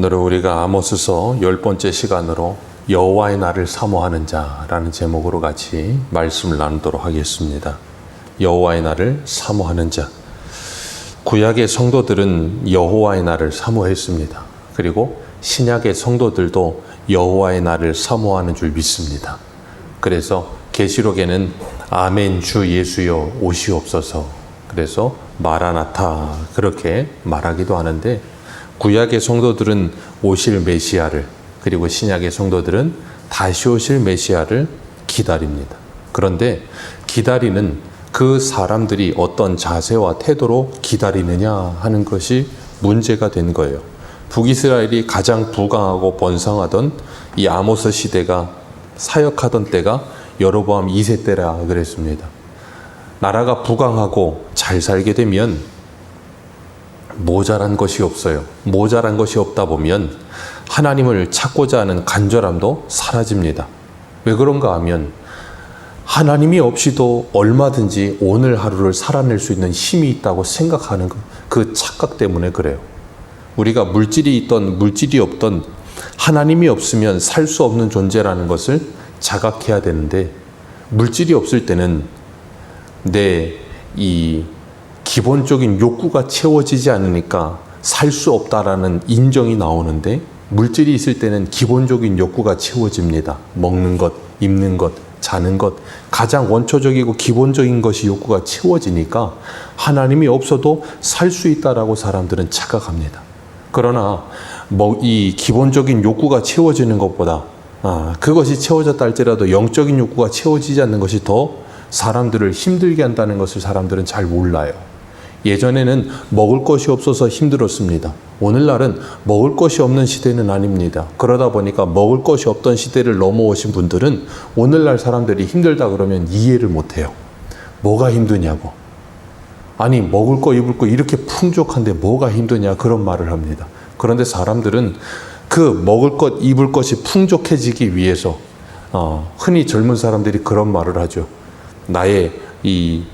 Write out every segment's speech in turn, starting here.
오늘은 우리가 아모스서 열 번째 시간으로 여호와의 날을 사모하는 자라는 제목으로 같이 말씀을 나누도록 하겠습니다. 여호와의 날을 사모하는 자. 구약의 성도들은 여호와의 날을 사모했습니다. 그리고 신약의 성도들도 여호와의 날을 사모하는 줄 믿습니다. 그래서 계시록에는 아멘 주 예수여 오시옵소서. 그래서 마라나타 그렇게 말하기도 하는데 구약의 성도들은 오실 메시아를 그리고 신약의 성도들은 다시 오실 메시아를 기다립니다. 그런데 기다리는 그 사람들이 어떤 자세와 태도로 기다리느냐 하는 것이 문제가 된 거예요. 북이스라엘이 가장 부강하고 번성하던 이 아모스 시대가 사역하던 때가 여로보암 2세 때라 그랬습니다. 나라가 부강하고 잘 살게 되면 모자란 것이 없어요. 모자란 것이 없다 보면 하나님을 찾고자 하는 간절함도 사라집니다. 왜 그런가 하면 하나님이 없이도 얼마든지 오늘 하루를 살아낼 수 있는 힘이 있다고 생각하는 그 착각 때문에 그래요. 우리가 물질이 있던 물질이 없던 하나님이 없으면 살 수 없는 존재라는 것을 자각해야 되는데 물질이 없을 때는 내이 기본적인 욕구가 채워지지 않으니까 살 수 없다라는 인정이 나오는데 물질이 있을 때는 기본적인 욕구가 채워집니다. 먹는 것, 입는 것, 자는 것, 가장 원초적이고 기본적인 것이 욕구가 채워지니까 하나님이 없어도 살 수 있다라고 사람들은 착각합니다. 그러나 뭐 이 기본적인 욕구가 채워지는 것보다 아, 그것이 채워졌다 할지라도 영적인 욕구가 채워지지 않는 것이 더 사람들을 힘들게 한다는 것을 사람들은 잘 몰라요. 예전에는 먹을 것이 없어서 힘들었습니다. 오늘날은 먹을 것이 없는 시대는 아닙니다. 그러다 보니까 먹을 것이 없던 시대를 넘어오신 분들은 오늘날 사람들이 힘들다 그러면 이해를 못해요. 뭐가 힘드냐고. 아니, 먹을 거, 입을 거 이렇게 풍족한데 뭐가 힘드냐 그런 말을 합니다. 그런데 사람들은 그 먹을 것, 입을 것이 풍족해지기 위해서 어, 흔히 젊은 사람들이 그런 말을 하죠. 나의 이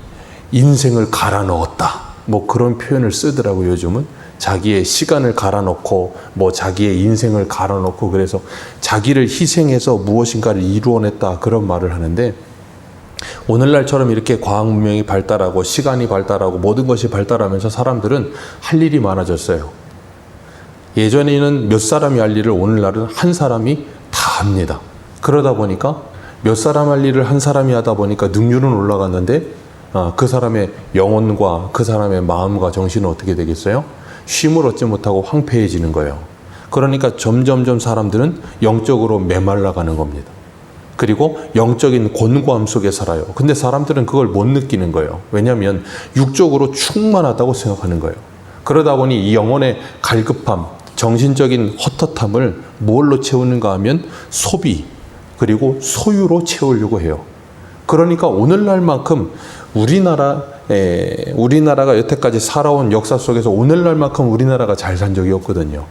인생을 갈아 넣었다. 뭐 그런 표현을 쓰더라고 요즘은 자기의 시간을 갈아 넣고 뭐 자기의 인생을 갈아 넣고 그래서 자기를 희생해서 무엇인가를 이루어냈다 그런 말을 하는데 오늘날처럼 이렇게 과학 문명이 발달하고 시간이 발달하고 모든 것이 발달하면서 사람들은 할 일이 많아졌어요. 예전에는 몇 사람이 할 일을 오늘날은 한 사람이 다 합니다. 그러다 보니까 몇 사람 할 일을 한 사람이 하다 보니까 능률은 올라갔는데 아, 그 사람의 영혼과 그 사람의 마음과 정신은 어떻게 되겠어요? 쉼을 얻지 못하고 황폐해지는 거예요. 그러니까 점점점 사람들은 영적으로 메말라가는 겁니다. 그리고 영적인 곤고함 속에 살아요. 근데 사람들은 그걸 못 느끼는 거예요. 왜냐하면 육적으로 충만하다고 생각하는 거예요. 그러다 보니 이 영혼의 갈급함, 정신적인 헛헛함을 뭘로 채우는가 하면 소비, 그리고 소유로 채우려고 해요. 그러니까 오늘날만큼 우리나라 에, 우리나라가 여태까지 살아온 역사 속에서 오늘날만큼 우리나라가 잘 산 적이 없거든요.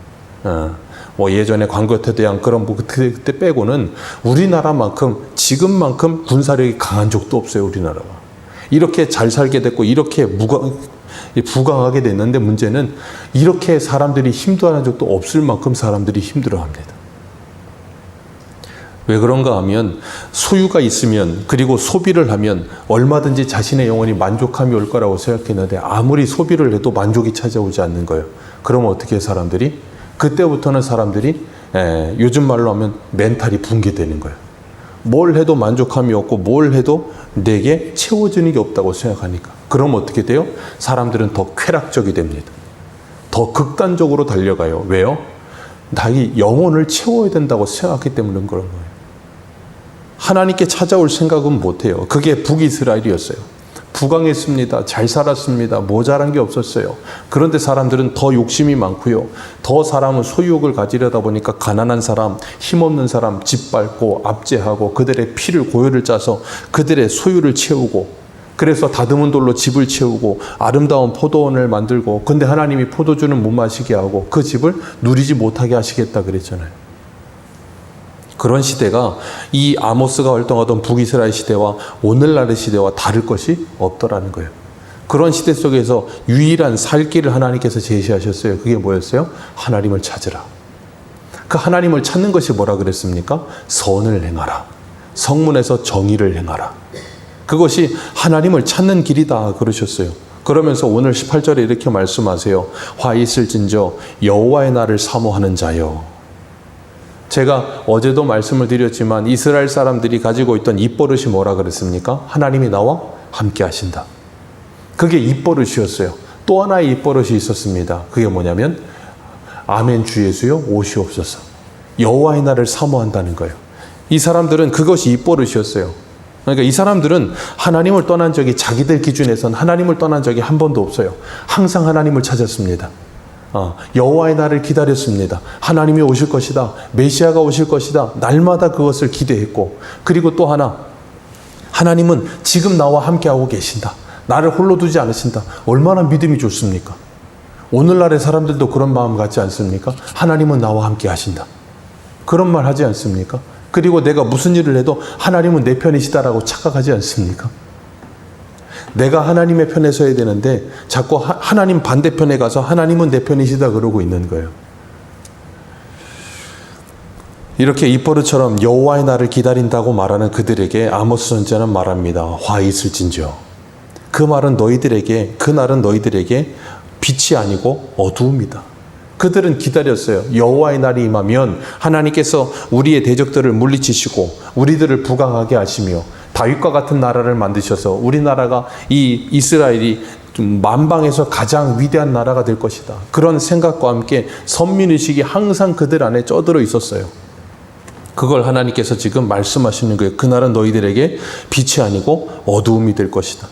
어, 뭐 예전에 광교태대양 그런 뭐 그때, 그때 빼고는 우리나라만큼 지금만큼 군사력이 강한 적도 없어요. 우리나라가 이렇게 잘 살게 됐고 이렇게 무강 부강하게 됐는데 문제는 이렇게 사람들이 힘들어하는 적도 없을 만큼 사람들이 힘들어합니다. 왜 그런가 하면 소유가 있으면 그리고 소비를 하면 얼마든지 자신의 영혼이 만족함이 올 거라고 생각했는데 아무리 소비를 해도 만족이 찾아오지 않는 거예요. 그러면 어떻게 사람들이 그때부터는 사람들이 에, 요즘 말로 하면 멘탈이 붕괴되는 거예요. 뭘 해도 만족함이 없고 뭘 해도 내게 채워지는 게 없다고 생각하니까 그럼 어떻게 돼요? 사람들은 더 쾌락적이 됩니다. 더 극단적으로 달려가요. 왜요? 자기 영혼을 채워야 된다고 생각했기 때문에 그런 거예요. 하나님께 찾아올 생각은 못해요. 그게 북이스라엘이었어요. 부강했습니다. 잘 살았습니다. 모자란 게 없었어요. 그런데 사람들은 더 욕심이 많고요. 더 사람은 소유욕을 가지려다 보니까 가난한 사람, 힘없는 사람 짓밟고 압제하고 그들의 피를 고열을 짜서 그들의 소유를 채우고 그래서 다듬은 돌로 집을 채우고 아름다운 포도원을 만들고 근데 하나님이 포도주는 못 마시게 하고 그 집을 누리지 못하게 하시겠다 그랬잖아요. 그런 시대가 이 아모스가 활동하던 북이스라엘 시대와 오늘날의 시대와 다를 것이 없더라는 거예요. 그런 시대 속에서 유일한 살 길을 하나님께서 제시하셨어요. 그게 뭐였어요? 하나님을 찾으라. 그 하나님을 찾는 것이 뭐라 그랬습니까? 선을 행하라. 성문에서 정의를 행하라. 그것이 하나님을 찾는 길이다 그러셨어요. 그러면서 오늘 18절에 이렇게 말씀하세요. 화 있을진저 여호와의 날을 사모하는 자여. 제가 어제도 말씀을 드렸지만 이스라엘 사람들이 가지고 있던 입버릇이 뭐라 그랬습니까? 하나님이 나와 함께 하신다. 그게 입버릇이었어요. 또 하나의 입버릇이 있었습니다. 그게 뭐냐면 아멘 주 예수여 오시옵소서. 여호와의 날을 사모한다는 거예요. 이 사람들은 그것이 입버릇이었어요. 그러니까 이 사람들은 하나님을 떠난 적이 자기들 기준에선 하나님을 떠난 적이 한 번도 없어요. 항상 하나님을 찾았습니다. 어, 여호와의 날을 기다렸습니다. 하나님이 오실 것이다. 메시아가 오실 것이다. 날마다 그것을 기대했고 그리고 또 하나 하나님은 지금 나와 함께하고 계신다. 나를 홀로 두지 않으신다. 얼마나 믿음이 좋습니까? 오늘날의 사람들도 그런 마음 갖지 않습니까? 하나님은 나와 함께 하신다. 그런 말 하지 않습니까? 그리고 내가 무슨 일을 해도 하나님은 내 편이시다라고 착각하지 않습니까? 내가 하나님의 편에 서야 되는데 자꾸 하, 하나님 반대편에 가서 하나님은 내 편이시다 그러고 있는 거예요. 이렇게 입버릇처럼 여호와의 날을 기다린다고 말하는 그들에게 아모스 선지자는 말합니다. 화 있을진저. 그 말은 너희들에게 그 날은 너희들에게 빛이 아니고 어두움이다. 그들은 기다렸어요. 여호와의 날이 임하면 하나님께서 우리의 대적들을 물리치시고 우리들을 부강하게 하시며 다윗과 같은 나라를 만드셔서 우리나라가 이 이스라엘이 좀 만방에서 가장 위대한 나라가 될 것이다. 그런 생각과 함께 선민의식이 항상 그들 안에 쩌들어 있었어요. 그걸 하나님께서 지금 말씀하시는 거예요. 그날은 너희들에게 빛이 아니고 어두움이 될 것이다.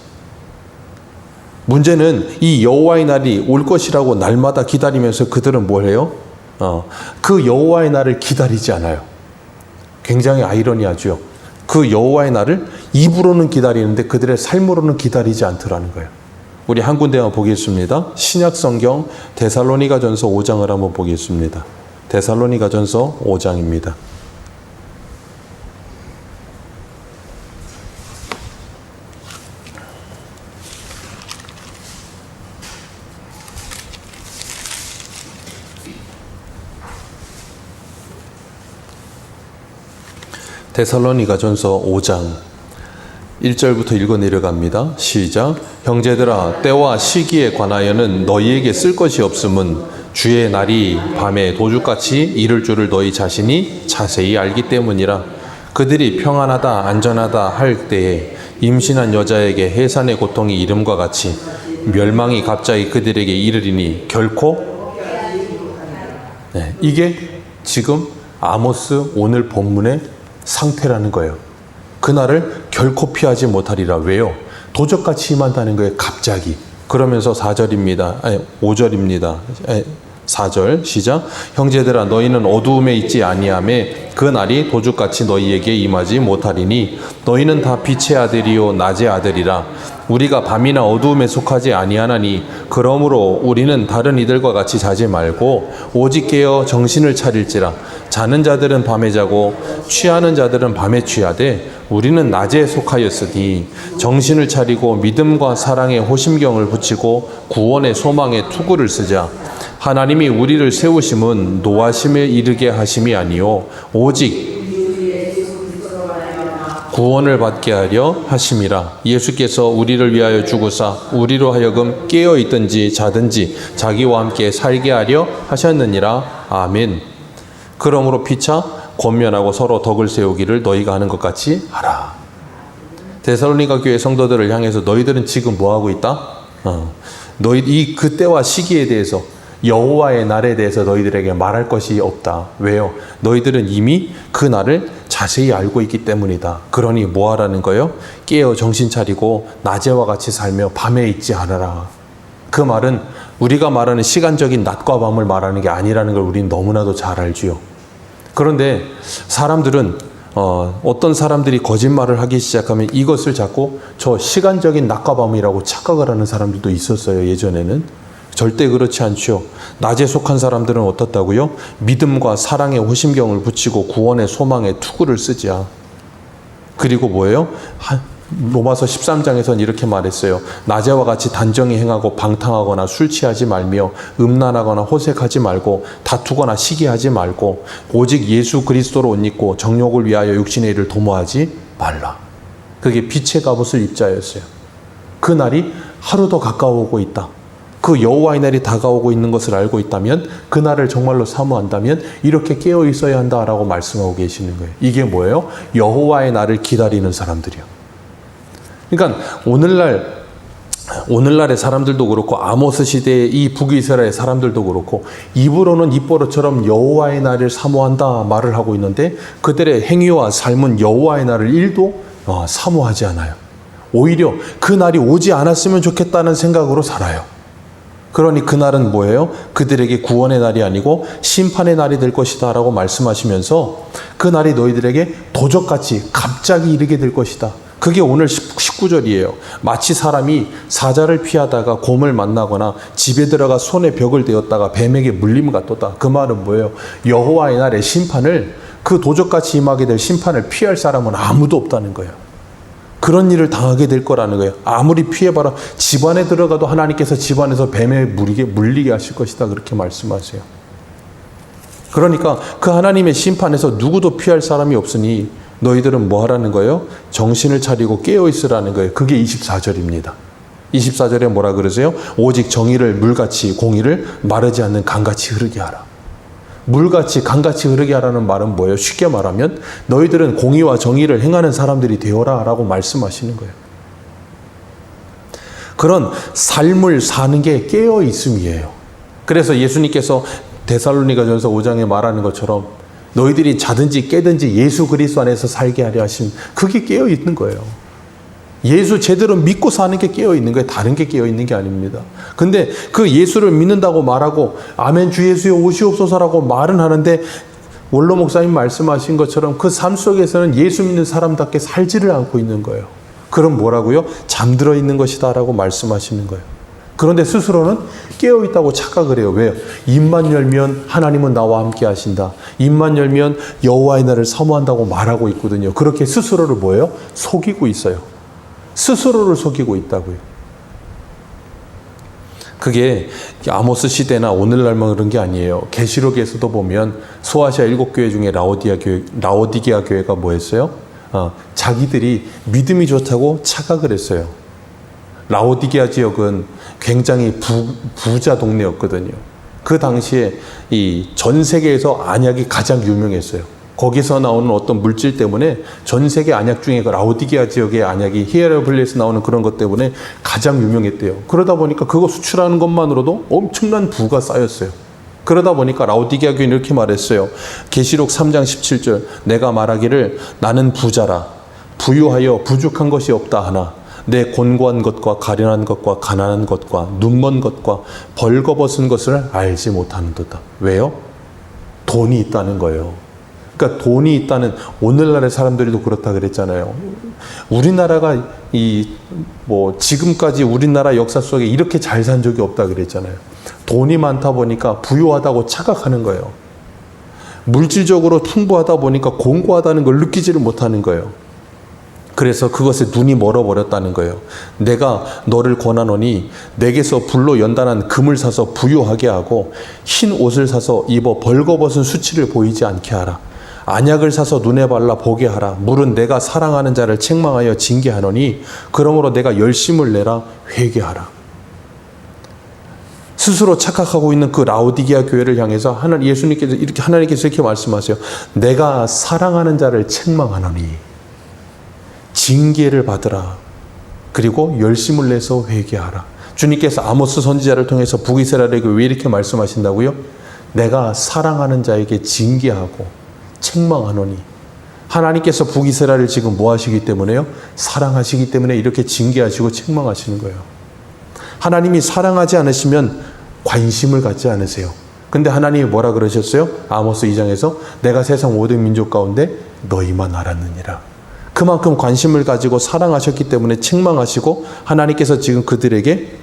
문제는 이 여호와의 날이 올 것이라고 날마다 기다리면서 그들은 뭘 해요? 어, 그 여호와의 날을 기다리지 않아요. 굉장히 아이러니하죠. 그 여호와의 날을 입으로는 기다리는데 그들의 삶으로는 기다리지 않더라는 거예요. 우리 한 군데만 보겠습니다. 신약 성경 데살로니가전서 5장을 한번 보겠습니다. 데살로니가전서 5장입니다. 데살로니가전서 5장 1절부터 읽어 내려갑니다. 시작. 형제들아 때와 시기에 관하여는 너희에게 쓸 것이 없음은 주의 날이 밤에 도둑같이 이를 줄을 너희 자신이 자세히 알기 때문이라. 그들이 평안하다 안전하다 할 때에 임신한 여자에게 해산의 고통이 이름과 같이 멸망이 갑자기 그들에게 이르리니 결코 네, 이게 지금 아모스 오늘 본문의 상태라는 거예요. 그날을 결코 피하지 못하리라. 왜요? 도적같이 임한다는 거예요. 갑자기. 그러면서 4절입니다. 아니, 5절입니다. 4절 시작. 형제들아 너희는 어두움에 있지 아니함에 그 날이 도둑같이 너희에게 임하지 못하리니 너희는 다 빛의 아들이요 낮의 아들이라. 우리가 밤이나 어두움에 속하지 아니하나니 그러므로 우리는 다른 이들과 같이 자지 말고 오직 깨어 정신을 차릴지라. 자는 자들은 밤에 자고 취하는 자들은 밤에 취하되 우리는 낮에 속하였으니 정신을 차리고 믿음과 사랑에 호심경을 붙이고 구원의 소망에 투구를 쓰자 하나님이 우리를 세우심은 노하심에 이르게 하심이 아니요 오직 구원을 받게 하려 하심이라 예수께서 우리를 위하여 죽으사 우리로 하여금 깨어 있든지 자든지 자기와 함께 살게 하려 하셨느니라 아멘. 그러므로 피차 권면하고 서로 덕을 세우기를 너희가 하는 것 같이 하라. 데살로니가 교회 성도들을 향해서 너희들은 지금 뭐 하고 있다? 어. 너희 이 그때와 시기에 대해서 여호와의 날에 대해서 너희들에게 말할 것이 없다. 왜요? 너희들은 이미 그 날을 자세히 알고 있기 때문이다. 그러니 뭐 하라는 거예요? 깨어 정신 차리고 낮에와 같이 살며 밤에 있지 않아라. 그 말은 우리가 말하는 시간적인 낮과 밤을 말하는 게 아니라는 걸 우리는 너무나도 잘 알지요. 그런데 사람들은 어, 어떤 사람들이 거짓말을 하기 시작하면 이것을 자꾸 저 시간적인 낮과 밤이라고 착각을 하는 사람들도 있었어요, 예전에는. 절대 그렇지 않죠. 낮에 속한 사람들은 어떻다고요? 믿음과 사랑의 호심경을 붙이고 구원의 소망에 투구를 쓰자. 그리고 뭐예요? 로마서 13장에서는 이렇게 말했어요. 낮에와 같이 단정히 행하고 방탕하거나 술 취하지 말며 음란하거나 호색하지 말고 다투거나 시기하지 말고 오직 예수 그리스도로 옷 입고 정욕을 위하여 육신의 일을 도모하지 말라. 그게 빛의 갑옷을 입자였어요. 그 날이 하루 더 가까워오고 있다. 그 여호와의 날이 다가오고 있는 것을 알고 있다면 그 날을 정말로 사모한다면 이렇게 깨어 있어야 한다라고 말씀하고 계시는 거예요. 이게 뭐예요? 여호와의 날을 기다리는 사람들이요. 그러니까 오늘날 오늘날의 사람들도 그렇고 아모스 시대의 이 북이스라엘 사람들도 그렇고 입으로는 입버릇처럼 여호와의 날을 사모한다 말을 하고 있는데 그들의 행위와 삶은 여호와의 날을 일도 어, 사모하지 않아요. 오히려 그 날이 오지 않았으면 좋겠다는 생각으로 살아요. 그러니 그날은 뭐예요? 그들에게 구원의 날이 아니고 심판의 날이 될 것이다 라고 말씀하시면서 그 날이 너희들에게 도적같이 갑자기 이르게 될 것이다. 그게 오늘 19절이에요. 마치 사람이 사자를 피하다가 곰을 만나거나 집에 들어가 손에 벽을 대었다가 뱀에게 물림 같도다. 그 말은 뭐예요? 여호와의 날의 심판을 그 도적같이 임하게 될 심판을 피할 사람은 아무도 없다는 거예요. 그런 일을 당하게 될 거라는 거예요. 아무리 피해봐라 집안에 들어가도 하나님께서 집안에서 뱀에 물리게 물리게 하실 것이다 그렇게 말씀하세요. 그러니까 그 하나님의 심판에서 누구도 피할 사람이 없으니 너희들은 뭐 하라는 거예요? 정신을 차리고 깨어 있으라는 거예요. 그게 24절입니다. 24절에 뭐라 그러세요? 오직 정의를 물같이 공의를 마르지 않는 강같이 흐르게 하라. 물같이 강같이 흐르게 하라는 말은 뭐예요? 쉽게 말하면 너희들은 공의와 정의를 행하는 사람들이 되어라라고 말씀하시는 거예요. 그런 삶을 사는 게 깨어 있음이에요. 그래서 예수님께서 데살로니가전서 5장에 말하는 것처럼 너희들이 자든지 깨든지 예수 그리스도 안에서 살게 하려 하심 그게 깨어 있는 거예요. 예수 제대로 믿고 사는 게 깨어 있는 거예요. 다른 게 깨어 있는 게 아닙니다. 근데 그 예수를 믿는다고 말하고 아멘 주 예수여 오시옵소서라고 말은 하는데 원로 목사님 말씀하신 것처럼 그 삶 속에서는 예수 믿는 사람답게 살지를 않고 있는 거예요. 그럼 뭐라고요? 잠들어 있는 것이다라고 말씀하시는 거예요. 그런데 스스로는 깨어 있다고 착각을 해요. 왜요? 입만 열면 하나님은 나와 함께 하신다. 입만 열면 여호와의 날을 사모한다고 말하고 있거든요. 그렇게 스스로를 뭐예요? 속이고 있어요. 스스로를 속이고 있다고요. 그게 아모스 시대나 오늘날만 그런 게 아니에요. 계시록에서도 보면 소아시아 일곱 교회 중에 라오디아 교회, 라오디게아 교회가 뭐했어요? 어, 자기들이 믿음이 좋다고 착각을 했어요. 라오디게아 지역은 굉장히 부, 부자 동네였거든요. 그 당시에 이 전 세계에서 안약이 가장 유명했어요. 거기서 나오는 어떤 물질 때문에 전 세계 안약 중에 그 라오디게아 지역의 안약이 히에라블리에서 나오는 그런 것 때문에 가장 유명했대요. 그러다 보니까 그거 수출하는 것만으로도 엄청난 부가 쌓였어요. 그러다 보니까 라오디게아 교회는 이렇게 말했어요. 계시록 3장 17절 내가 말하기를 나는 부자라 부유하여 부족한 것이 없다 하나 내 곤고한 것과 가련한 것과 가난한 것과 눈먼 것과 벌거벗은 것을 알지 못하는 도다. 왜요? 돈이 있다는 거예요. 그러니까 돈이 있다는 오늘날의 사람들도 그렇다 그랬잖아요. 우리나라가 이 뭐 지금까지 우리나라 역사 속에 이렇게 잘 산 적이 없다 그랬잖아요. 돈이 많다 보니까 부유하다고 착각하는 거예요. 물질적으로 풍부하다 보니까 공고하다는 걸 느끼지를 못하는 거예요. 그래서 그것에 눈이 멀어버렸다는 거예요. 내가 너를 권하노니 내게서 불로 연단한 금을 사서 부유하게 하고 흰 옷을 사서 입어 벌거벗은 수치를 보이지 않게 하라. 안약을 사서 눈에 발라 보게 하라. 물은 내가 사랑하는 자를 책망하여 징계하노니 그러므로 내가 열심을 내라 회개하라. 스스로 착각하고 있는 그 라오디게아 교회를 향해서 하나님 예수님께서 이렇게 하나님께서 이렇게 말씀하세요. 내가 사랑하는 자를 책망하노니 징계를 받으라. 그리고 열심을 내서 회개하라. 주님께서 아모스 선지자를 통해서 북이스라엘에게 왜 이렇게 말씀하신다고요? 내가 사랑하는 자에게 징계하고 책망하노니 하나님께서 북이스라엘을 지금 뭐 하시기 때문에요? 사랑하시기 때문에 이렇게 징계하시고 책망하시는 거예요. 하나님이 사랑하지 않으시면 관심을 갖지 않으세요. 근데 하나님이 뭐라 그러셨어요? 아모스 2장에서 내가 세상 모든 민족 가운데 너희만 알았느니라. 그만큼 관심을 가지고 사랑하셨기 때문에 책망하시고 하나님께서 지금 그들에게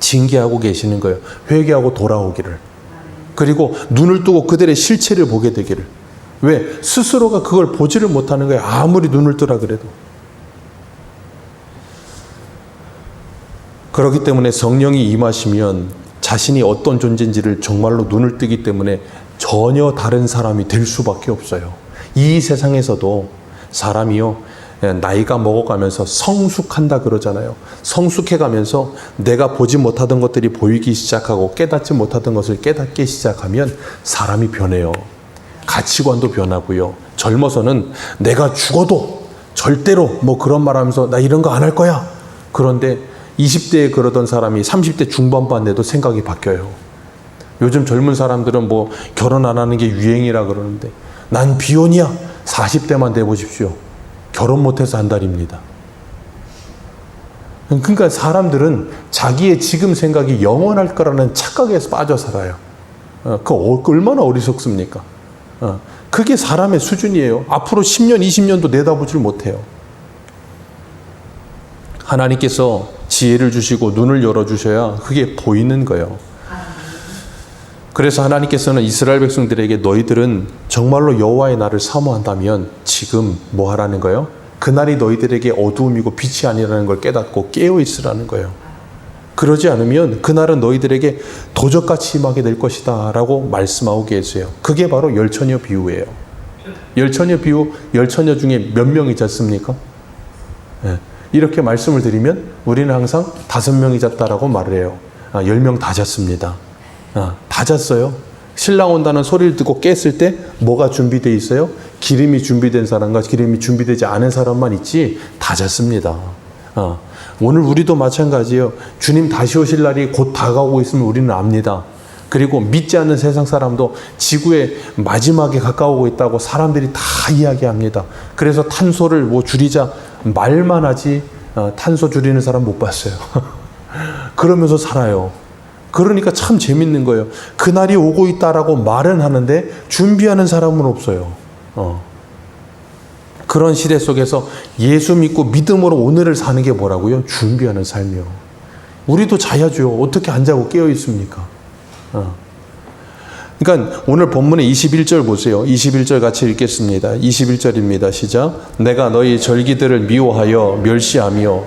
징계하고 계시는 거예요. 회개하고 돌아오기를. 그리고 눈을 뜨고 그들의 실체를 보게 되기를. 왜? 스스로가 그걸 보지를 못하는 거예요. 아무리 눈을 뜨라 그래도. 그렇기 때문에 성령이 임하시면 자신이 어떤 존재인지를 정말로 눈을 뜨기 때문에 전혀 다른 사람이 될 수밖에 없어요. 이 세상에서도 사람이요, 예, 나이가 먹어가면서 성숙한다 그러잖아요. 성숙해가면서 내가 보지 못하던 것들이 보이기 시작하고 깨닫지 못하던 것을 깨닫기 시작하면 사람이 변해요. 가치관도 변하고요. 젊어서는 내가 죽어도 절대로 뭐 그런 말 하면서 나 이런 거 안 할 거야. 그런데 20대에 그러던 사람이 30대 중반반 돼도 생각이 바뀌어요. 요즘 젊은 사람들은 뭐 결혼 안 하는 게 유행이라 그러는데 난 비혼이야. 40대만 돼 보십시오. 결혼 못해서 한 달입니다. 그러니까 사람들은 자기의 지금 생각이 영원할 거라는 착각에서 빠져 살아요. 어, 그 어- 얼마나 어리석습니까? 어, 그게 사람의 수준이에요. 앞으로 10년, 20년도 내다보질 못해요. 하나님께서 지혜를 주시고 눈을 열어주셔야 그게 보이는 거예요. 그래서 하나님께서는 이스라엘 백성들에게 너희들은 정말로 여호와의 날을 사모한다면 지금 뭐 하라는 거예요? 그날이 너희들에게 어두움이고 빛이 아니라는 걸 깨닫고 깨어 있으라는 거예요. 그러지 않으면 그날은 너희들에게 도적같이 임하게 될 것이다 라고 말씀하고 계세요. 그게 바로 열처녀 비유예요. 열처녀 비유, 열처녀 중에 몇 명이 잤습니까? 예. 이렇게 말씀을 드리면 우리는 항상 다섯 명이 잤다라고 말을 해요. 아, 열명다 잤습니다. 아, 다 잤어요. 신랑 온다는 소리를 듣고 깼을 때 뭐가 준비되어 있어요? 기름이 준비된 사람과 기름이 준비되지 않은 사람만 있지 다 잤습니다. 아, 오늘 우리도 마찬가지예요. 주님 다시 오실 날이 곧 다가오고 있으면 우리는 압니다. 그리고 믿지 않는 세상 사람도 지구의 마지막에 가까우고 있다고 사람들이 다 이야기합니다. 그래서 탄소를 뭐 줄이자 말만 하지 어, 탄소 줄이는 사람 못 봤어요. 그러면서 살아요. 그러니까 참 재밌는 거예요. 그날이 오고 있다라고 말은 하는데 준비하는 사람은 없어요. 어. 그런 시대 속에서 예수 믿고 믿음으로 오늘을 사는 게 뭐라고요? 준비하는 삶이요. 우리도 자야죠. 어떻게 안 자고 깨어 있습니까? 어. 그러니까 오늘 본문의 21절 보세요. 21절 같이 읽겠습니다. 21절입니다. 시작. 내가 너희 절기들을 미워하여 멸시하며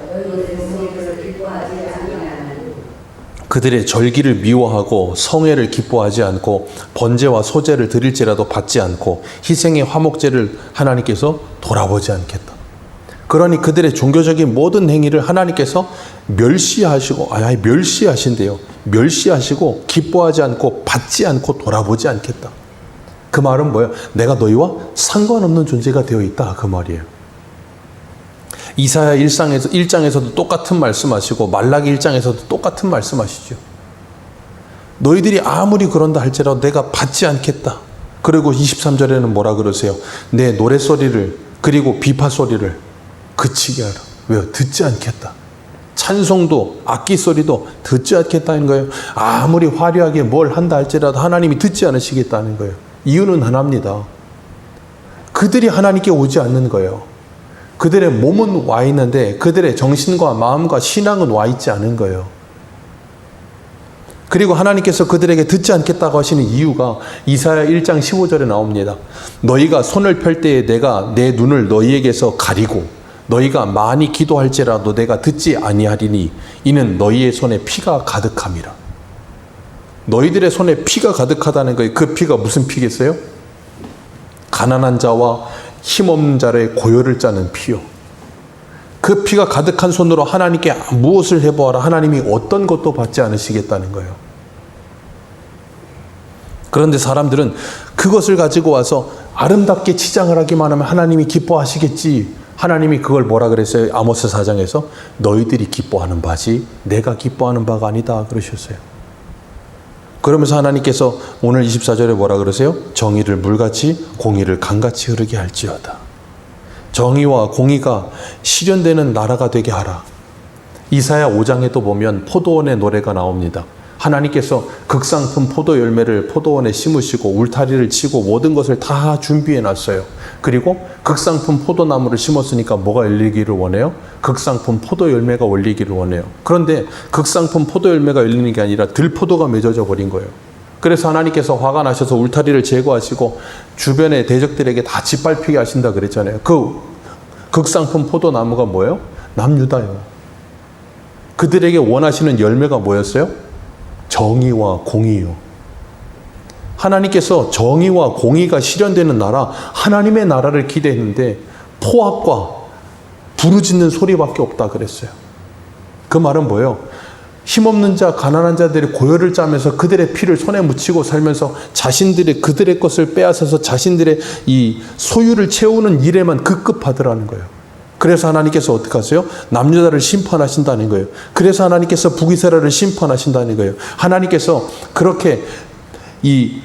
그들의 절기를 미워하고 성회를 기뻐하지 않고 번제와 소제를 드릴지라도 받지 않고 희생의 화목제를 하나님께서 돌아보지 않겠다. 그러니 그들의 종교적인 모든 행위를 하나님께서 멸시하시고 아예 멸시하신대요. 멸시하시고 기뻐하지 않고 받지 않고 돌아보지 않겠다. 그 말은 뭐예요? 내가 너희와 상관없는 존재가 되어 있다 그 말이에요. 이사야 1장에서 1장에서도 똑같은 말씀하시고 말라기 1장에서도 똑같은 말씀하시죠. 너희들이 아무리 그런다 할지라도 내가 받지 않겠다. 그리고 23절에는 뭐라 그러세요? 내 노래소리를 그리고 비파 소리를 그치게 하라. 왜요? 듣지 않겠다. 찬송도 악기 소리도 듣지 않겠다는 거예요. 아무리 화려하게 뭘 한다 할지라도 하나님이 듣지 않으시겠다는 거예요. 이유는 하나입니다. 그들이 하나님께 오지 않는 거예요. 그들의 몸은 와 있는데 그들의 정신과 마음과 신앙은 와 있지 않은 거예요. 그리고 하나님께서 그들에게 듣지 않겠다고 하시는 이유가 이사야 1장 15절에 나옵니다. 너희가 손을 펼 때에 내가 내 눈을 너희에게서 가리고 너희가 많이 기도할지라도 내가 듣지 아니하리니 이는 너희의 손에 피가 가득함이라. 너희들의 손에 피가 가득하다는 거예요. 그 피가 무슨 피겠어요? 가난한 자와 힘없는 자의 고요를 짜는 피요. 그 피가 가득한 손으로 하나님께 무엇을 해보아라. 하나님이 어떤 것도 받지 않으시겠다는 거예요. 그런데 사람들은 그것을 가지고 와서 아름답게 치장을 하기만 하면 하나님이 기뻐하시겠지. 하나님이 그걸 뭐라 그랬어요? 아모스 사장에서 너희들이 기뻐하는 바지 내가 기뻐하는 바가 아니다 그러셨어요. 그러면서 하나님께서 오늘 24절에 뭐라 그러세요? 정의를 물같이 공의를 강같이 흐르게 할지어다. 정의와 공의가 실현되는 나라가 되게 하라. 이사야 5장에 또 보면 포도원의 노래가 나옵니다. 하나님께서 극상품 포도 열매를 포도원에 심으시고 울타리를 치고 모든 것을 다 준비해 놨어요. 그리고 극상품 포도나무를 심었으니까 뭐가 열리기를 원해요? 극상품 포도 열매가 올리기를 원해요. 그런데 극상품 포도 열매가 열리는 게 아니라 들포도가 맺어져 버린 거예요. 그래서 하나님께서 화가 나셔서 울타리를 제거하시고 주변의 대적들에게 다 짓밟히게 하신다 그랬잖아요. 그 극상품 포도나무가 뭐예요? 남유다요. 그들에게 원하시는 열매가 뭐였어요? 정의와 공의요. 하나님께서 정의와 공의가 실현되는 나라, 하나님의 나라를 기대했는데 포악과 부르짖는 소리밖에 없다 그랬어요. 그 말은 뭐예요? 힘없는 자, 가난한 자들의 고열을 짜면서 그들의 피를 손에 묻히고 살면서 자신들의 그들의 것을 빼앗아서 자신들의 이 소유를 채우는 일에만 급급하더라는 거예요. 그래서 하나님께서 어떻게 하세요? 남유다를 심판하신다는 거예요. 그래서 하나님께서 북이스라엘을 심판하신다는 거예요. 하나님께서 그렇게 이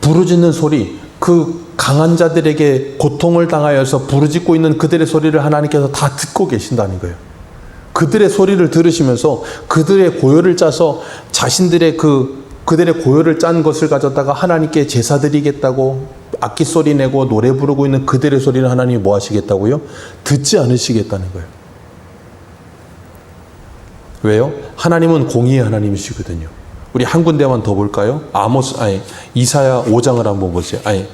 부르짖는 소리, 그 강한 자들에게 고통을 당하여서 부르짖고 있는 그들의 소리를 하나님께서 다 듣고 계신다는 거예요. 그들의 소리를 들으시면서 그들의 고요를 짜서 자신들의 그 그들의 고요를 짠 것을 가져다가 하나님께 제사 드리겠다고 악기 소리 내고 노래 부르고 있는 그들의 소리를 하나님이 뭐 하시겠다고요? 듣지 않으시겠다는 거예요. 왜요? 하나님은 공의의 하나님이시거든요. 우리 한 군데만 더 볼까요? 아모스 아니 이사야 5장을 한번 보세요. 아니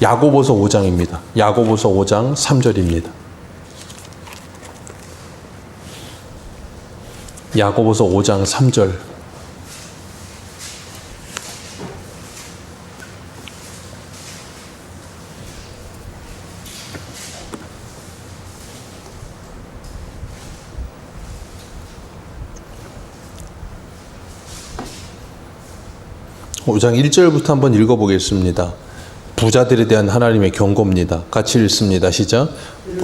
야고보서 5장입니다. 야고보서 5장 3절입니다. 야고보서 5장 3절. 오장 1절부터 한번 읽어보겠습니다. 부자들에 대한 하나님의 경고입니다. 같이 읽습니다. 시작.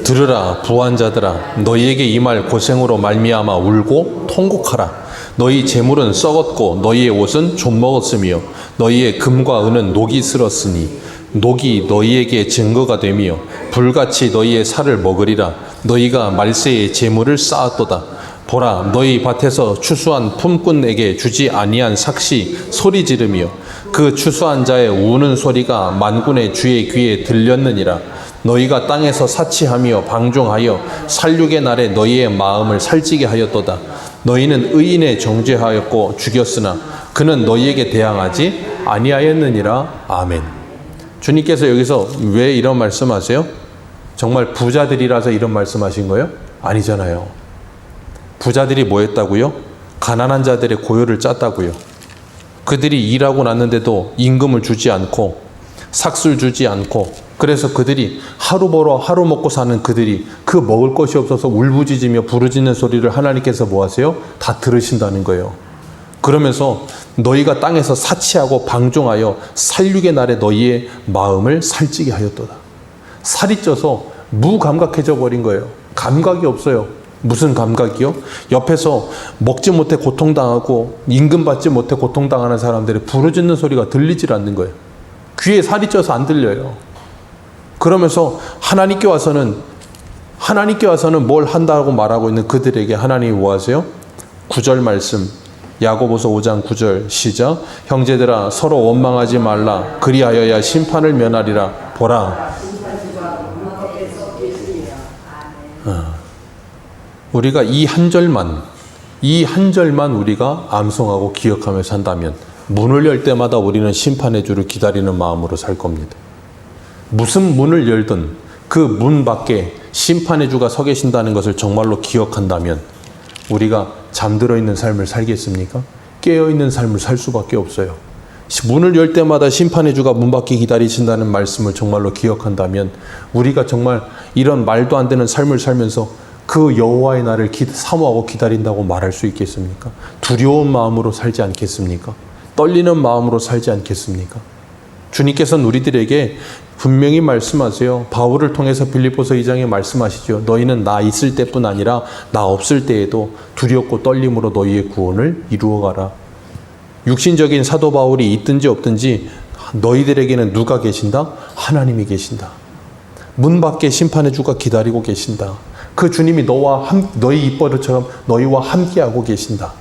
들으라 부한 자들아 너희에게 이 말 고생으로 말미암아 울고 통곡하라. 너희 재물은 썩었고 너희의 옷은 좀 먹었으며 너희의 금과 은은 녹이 슬었으니 녹이 너희에게 증거가 되며 불같이 너희의 살을 먹으리라. 너희가 말세의 재물을 쌓았도다. 보라 너희 밭에서 추수한 품꾼에게 주지 아니한 삭시 소리 지르며 그 추수한 자의 우는 소리가 만군의 주의 귀에 들렸느니라 너희가 땅에서 사치하며 방종하여 살육의 날에 너희의 마음을 살찌게 하였도다 너희는 의인의 정죄하였고 죽였으나 그는 너희에게 대항하지 아니하였느니라 아멘 주님께서 여기서 왜 이런 말씀하세요? 정말 부자들이라서 이런 말씀하신 거예요? 아니잖아요. 부자들이 뭐 했다고요? 가난한 자들의 고요를 짰다고요. 그들이 일하고 났는데도 임금을 주지 않고 삭술 주지 않고 그래서 그들이 하루 벌어 하루 먹고 사는 그들이 그 먹을 것이 없어서 울부짖으며 부르짖는 소리를 하나님께서 뭐 하세요? 다 들으신다는 거예요. 그러면서 너희가 땅에서 사치하고 방종하여 살육의 날에 너희의 마음을 살찌게 하였도다. 살이 쪄서 무감각해져 버린 거예요. 감각이 없어요. 무슨 감각이요? 옆에서 먹지 못해 고통당하고 임금 받지 못해 고통당하는 사람들의 부르짖는 소리가 들리질 않는 거예요. 귀에 살이 쪄서 안 들려요. 그러면서 하나님께 와서는 하나님께 와서는 뭘 한다고 말하고 있는 그들에게 하나님이 뭐 하세요? 9절 말씀 야고보서 5장 9절 시작 형제들아 서로 원망하지 말라 그리하여야 심판을 면하리라 보라 우리가 이 한 절만 이 한 절만 우리가 암송하고 기억하며 산다면 문을 열 때마다 우리는 심판의 주를 기다리는 마음으로 살 겁니다. 무슨 문을 열든 그 문 밖에 심판의 주가 서 계신다는 것을 정말로 기억한다면 우리가 잠들어 있는 삶을 살겠습니까? 깨어 있는 삶을 살 수밖에 없어요. 문을 열 때마다 심판의 주가 문 밖에 기다리신다는 말씀을 정말로 기억한다면 우리가 정말 이런 말도 안 되는 삶을 살면서 그 여호와의 날을 기, 사모하고 기다린다고 말할 수 있겠습니까? 두려운 마음으로 살지 않겠습니까? 떨리는 마음으로 살지 않겠습니까? 주님께서는 우리들에게 분명히 말씀하세요. 바울을 통해서 빌립보서 2장에 말씀하시죠. 너희는 나 있을 때뿐 아니라 나 없을 때에도 두렵고 떨림으로 너희의 구원을 이루어가라. 육신적인 사도 바울이 있든지 없든지 너희들에게는 누가 계신다? 하나님이 계신다. 문 밖에 심판의 주가 기다리고 계신다. 그 주님이 너와 함, 너희 입버릇처럼 너희와 함께하고 계신다.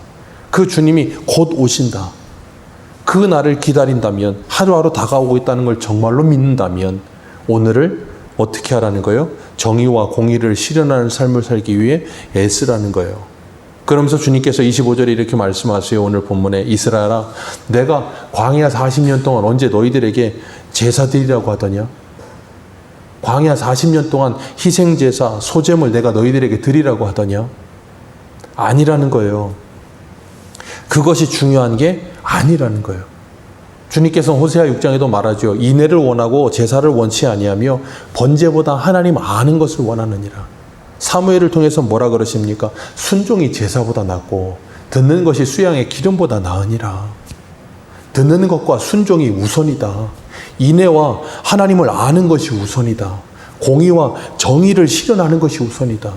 그 주님이 곧 오신다. 그 날을 기다린다면 하루하루 다가오고 있다는 걸 정말로 믿는다면 오늘을 어떻게 하라는 거예요? 정의와 공의를 실현하는 삶을 살기 위해 애쓰라는 거예요. 그러면서 주님께서 25절에 이렇게 말씀하세요. 오늘 본문에 이스라엘아 내가 광야 40년 동안 언제 너희들에게 제사 드리라고 하더냐? 광야 40년 동안 희생제사, 소잼을 내가 너희들에게 드리라고 하더냐? 아니라는 거예요. 그것이 중요한 게 아니라는 거예요. 주님께서 호세아 6장에도 말하죠. 인애를 원하고 제사를 원치 아니하며 번제보다 하나님 아는 것을 원하느니라. 사무엘을 통해서 뭐라 그러십니까? 순종이 제사보다 낫고 듣는 것이 수양의 기름보다 나으니라. 듣는 것과 순종이 우선이다. 인애와 하나님을 아는 것이 우선이다. 공의와 정의를 실현하는 것이 우선이다.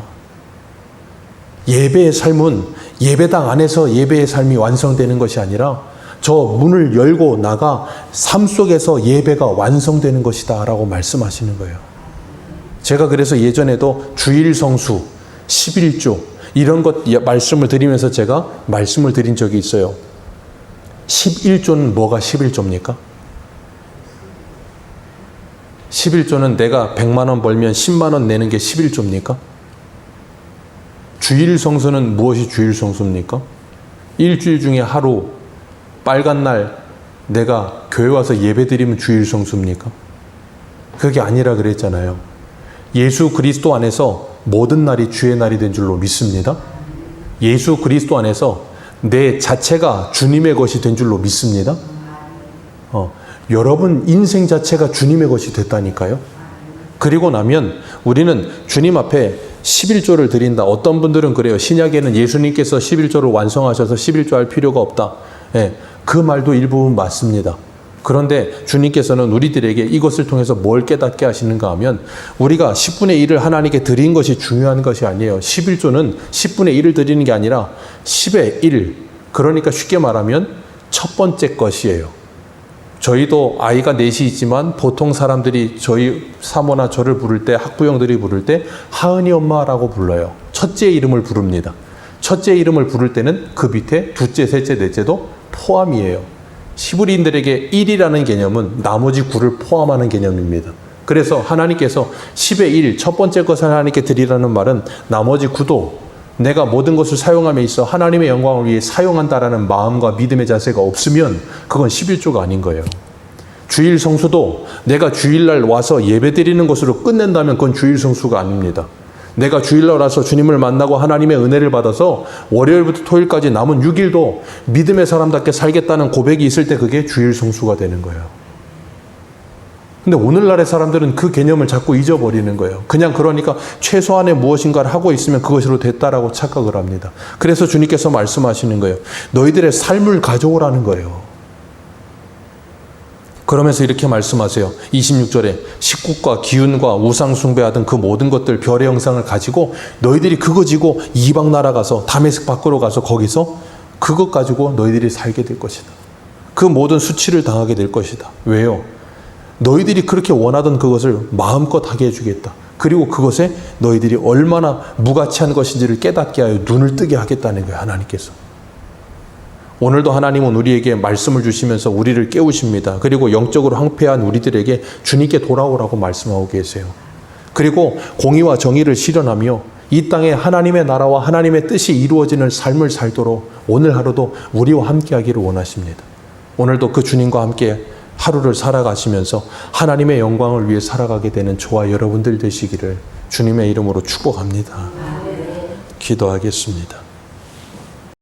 예배의 삶은 예배당 안에서 예배의 삶이 완성되는 것이 아니라 저 문을 열고 나가 삶 속에서 예배가 완성되는 것이다 라고 말씀하시는 거예요. 제가 그래서 예전에도 주일 성수, 11조 이런 것 말씀을 드리면서 제가 말씀을 드린 적이 있어요. 11조는 뭐가 11조입니까? 11조는 내가 100만 원 벌면 10만 원 내는 게 11조입니까? 주일 성수는 무엇이 주일 성수입니까? 일주일 중에 하루 빨간 날 내가 교회 와서 예배 드리면 주일 성수입니까? 그게 아니라 그랬잖아요. 예수 그리스도 안에서 모든 날이 주의 날이 된 줄로 믿습니다. 예수 그리스도 안에서 내 자체가 주님의 것이 된 줄로 믿습니다. 어, 여러분 인생 자체가 주님의 것이 됐다니까요. 그리고 나면 우리는 주님 앞에 11조를 드린다. 어떤 분들은 그래요. 신약에는 예수님께서 11조를 완성하셔서 11조 할 필요가 없다. 예, 그 말도 일부분 맞습니다. 그런데 주님께서는 우리들에게 이것을 통해서 뭘 깨닫게 하시는가 하면 우리가 10분의 1을 하나님께 드린 것이 중요한 것이 아니에요. 11조는 10분의 1을 드리는 게 아니라 10의 1. 그러니까 쉽게 말하면 첫 번째 것이에요. 저희도 아이가 넷이 있지만 보통 사람들이 저희 사모나 저를 부를 때 학부형들이 부를 때 하은이 엄마라고 불러요. 첫째 이름을 부릅니다. 첫째 이름을 부를 때는 그 밑에 둘째, 셋째, 넷째도 포함이에요. 시브리인들에게 1이라는 개념은 나머지 9를 포함하는 개념입니다. 그래서 하나님께서 10의 1, 첫 번째 것을 하나님께 드리라는 말은 나머지 9도 내가 모든 것을 사용함에 있어 하나님의 영광을 위해 사용한다라는 마음과 믿음의 자세가 없으면 그건 11조가 아닌 거예요. 주일 성수도 내가 주일날 와서 예배 드리는 것으로 끝낸다면 그건 주일 성수가 아닙니다. 내가 주일날 와서 주님을 만나고 하나님의 은혜를 받아서 월요일부터 토요일까지 남은 6일도 믿음의 사람답게 살겠다는 고백이 있을 때 그게 주일 성수가 되는 거예요. 근데 오늘날의 사람들은 그 개념을 자꾸 잊어버리는 거예요. 그냥 그러니까 최소한의 무엇인가를 하고 있으면 그것으로 됐다라고 착각을 합니다. 그래서 주님께서 말씀하시는 거예요. 너희들의 삶을 가져오라는 거예요. 그러면서 이렇게 말씀하세요. 26절에 식국과 기운과 우상 숭배하던 그 모든 것들 별의 형상을 가지고 너희들이 그거 지고 이방 나라 가서 다메섹 밖으로 가서 거기서 그것 가지고 너희들이 살게 될 것이다. 그 모든 수치를 당하게 될 것이다. 왜요? 너희들이 그렇게 원하던 그것을 마음껏 하게 해주겠다. 그리고 그것에 너희들이 얼마나 무가치한 것인지를 깨닫게 하여 눈을 뜨게 하겠다는 거예요. 하나님께서. 오늘도 하나님은 우리에게 말씀을 주시면서 우리를 깨우십니다. 그리고 영적으로 황폐한 우리들에게 주님께 돌아오라고 말씀하고 계세요. 그리고 공의와 정의를 실현하며 이 땅에 하나님의 나라와 하나님의 뜻이 이루어지는 삶을 살도록 오늘 하루도 우리와 함께 하기를 원하십니다. 오늘도 그 주님과 함께 하루를 살아가시면서 하나님의 영광을 위해 살아가게 되는 저와 여러분들 되시기를 주님의 이름으로 축복합니다. 기도하겠습니다.